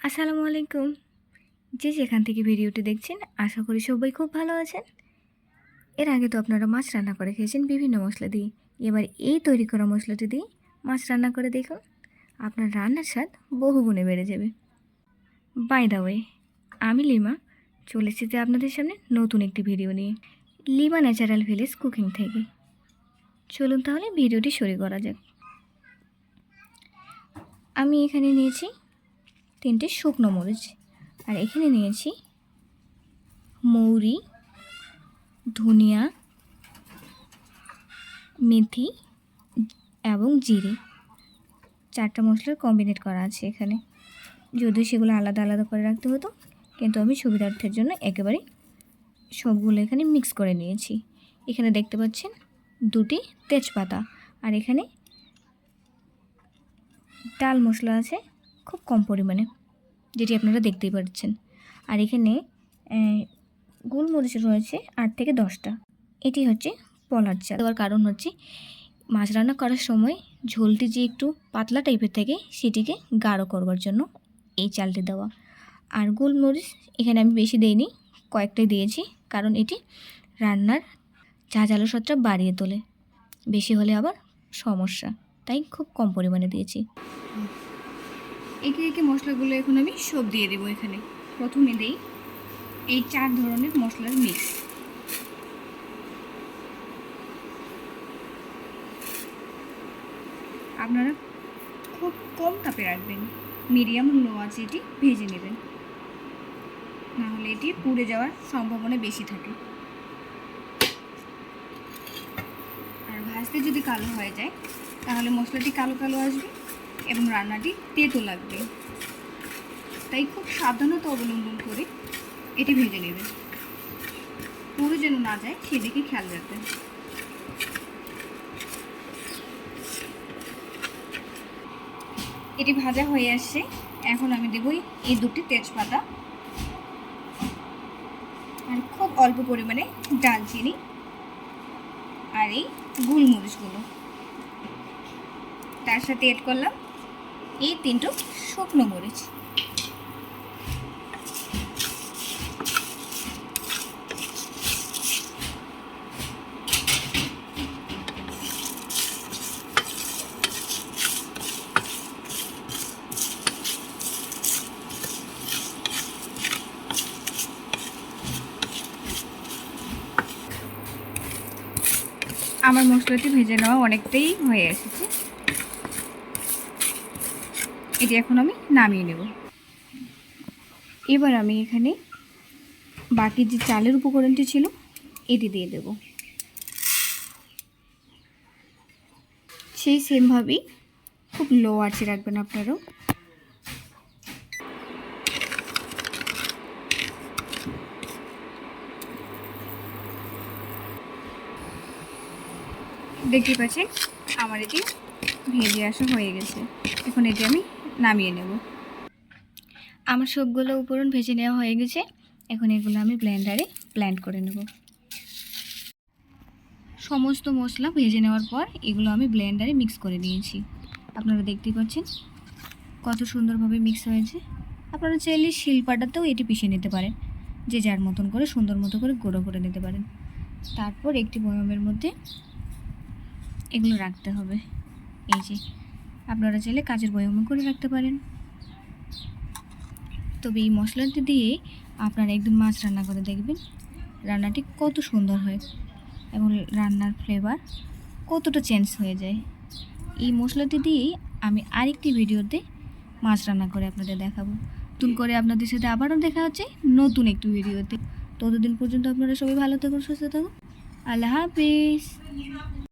আসসালামু আলাইকুম। যে যেখান থেকে ভিডিওটি দেখছেন, আশা করি সবাই খুব ভালো আছেন। এর আগে তো আপনারা মাছ রান্না করে খেয়েছেন বিভিন্ন মশলা দিয়ে। এবার এই তৈরি করা মশলাটি দিয়ে মাছ রান্না করে দেখুন। আপনার রান্নার স্বাদ বহু গুণে বেড়ে যাবে। বাই দা ওয়ে আমি লিমা। চলে এসেছি আপনাদের সামনে নতুন একটি ভিডিও নিয়ে। লিমা ন্যাচারাল ভিলেজ কুকিং থেকে। চলুন তাহলে ভিডিওটি শুরু করা যাক। আমি এখানে নিয়েছি তিনটে শুকনো মরিচ। আর এখানে নিয়েছি মৌরি, ধনিয়া, মেথি এবং জিরে। চারটা মশলার কম্বিনেট করা আছে এখানে। যদিও সেগুলো আলাদা আলাদা করে রাখতে হতো, কিন্তু আমি সুবিধার্থের জন্য একেবারে সবগুলো এখানে মিক্স করে নিয়েছি। এখানে দেখতে পাচ্ছেন দুটি তেজপাতা। আর এখানে ডাল মশলা আছে খুব কম পরিমাণে, যেটি আপনারা দেখতেই পাচ্ছেন। আর এখানে গোলমরিচ রয়েছে আট থেকে দশটা। এটি হচ্ছে পলার চাল দেওয়ার কারণ হচ্ছে, মাছ রান্না করার সময় ঝোলটি যে একটু পাতলা টাইপের থাকে, সেটিকে গাঢ় করবার জন্য এই চালটি দেওয়া। আর গোলমরিচ এখানে আমি বেশি দেইনি, কয়েকটাই দিয়েছি, কারণ এটি রান্নার ঝাঁঝালো স্বাদটা বাড়িয়ে তোলে। বেশি হলে আবার সমস্যা, তাই খুব কম পরিমাণে দিয়েছি। একে একে মশলাগুলো এখন আমি সব দিয়ে দেবো এখানে। প্রথমে দেই এই চার ধরনের মশলার মিক্স আপনারা খুব কম তাপে রাখবেন মিডিয়াম লো আছে এটি ভেজে নেবেন। নাহলে এটি পুড়ে যাওয়ার সম্ভাবনা বেশি থাকে। আর ভাজতে যদি কালো হয়ে যায়, তাহলে মশলাটি কালো কালো আসবে। এবং রান্নাটি তেতো লাগবে। তাই খুব সাবধানতা অবলম্বন করে এটি ভেজে নেবেন। পুরো যেন না যায়, সেদিকে খেয়াল রাখবেন। এটি ভাজা হয়ে আসছে। এখন আমি দেবো এই দুটি তেজপাতা। আর খুব অল্প পরিমাণে ডালচিনি আর এই গোলমরিচগুলো। তার সাথে এড করলাম এই তিনটো শুকনো মরিচ। আমার মশলাটি ভেজে নেওয়া অনেকটাই হয়ে এসেছে। এটি এখন আমি নামিয়ে নেব। এবার আমি এখানে বাকি যে চালের উপকরণটি ছিল, এটি দিয়ে দেব। সেই সেমভাবেই খুব লো আঁচে রাখবেন আপনারাও। দেখতে পাচ্ছেন, আমার এটি ভেজে আসা হয়ে গেছে। এখন এটি আমি নামিয়ে নেব। আমার সবগুলো উপরণ ভেজে নেওয়া হয়ে গেছে। এখন এগুলো আমি ব্লেন্ডারে ব্লেন্ড করে নেব। সমস্ত মশলা ভেজে নেওয়ার পর এগুলো আমি ব্লেন্ডারে মিক্স করে নিয়েছি। আপনারা দেখতেই পাচ্ছেন কত সুন্দরভাবে মিক্স হয়েছে। আপনারা চাইলে শিলপাটাতেও এটি পিষে নিতে পারেন। যে যার মতন করে, সুন্দর মতো করে গুঁড়ো করে নিতে পারেন। তারপর একটি বয়মের মধ্যে এগুলো রাখতে হবে। এই যে আপনারা চাইলে কাজের বয়মও করে রাখতে পারেন। তবে এই মশলাটি দিয়ে আপনারা একদম মাছ রান্না করে দেখবেন, রান্নাটি কত সুন্দর হয় এবং রান্নার ফ্লেভার কতটা চেঞ্জ হয়ে যায়। এই মশলাটি দিয়েই আমি আরেকটি ভিডিওতে মাছ রান্না করে আপনাদের দেখাবো। নতুন করে আপনাদের সাথে আবারও দেখা হচ্ছে নতুন একটি ভিডিওতে। ততদিন পর্যন্ত আপনারা সবাই ভালো থাকুন, সুস্থ থাকুন। আল্লাহ হাফিজ।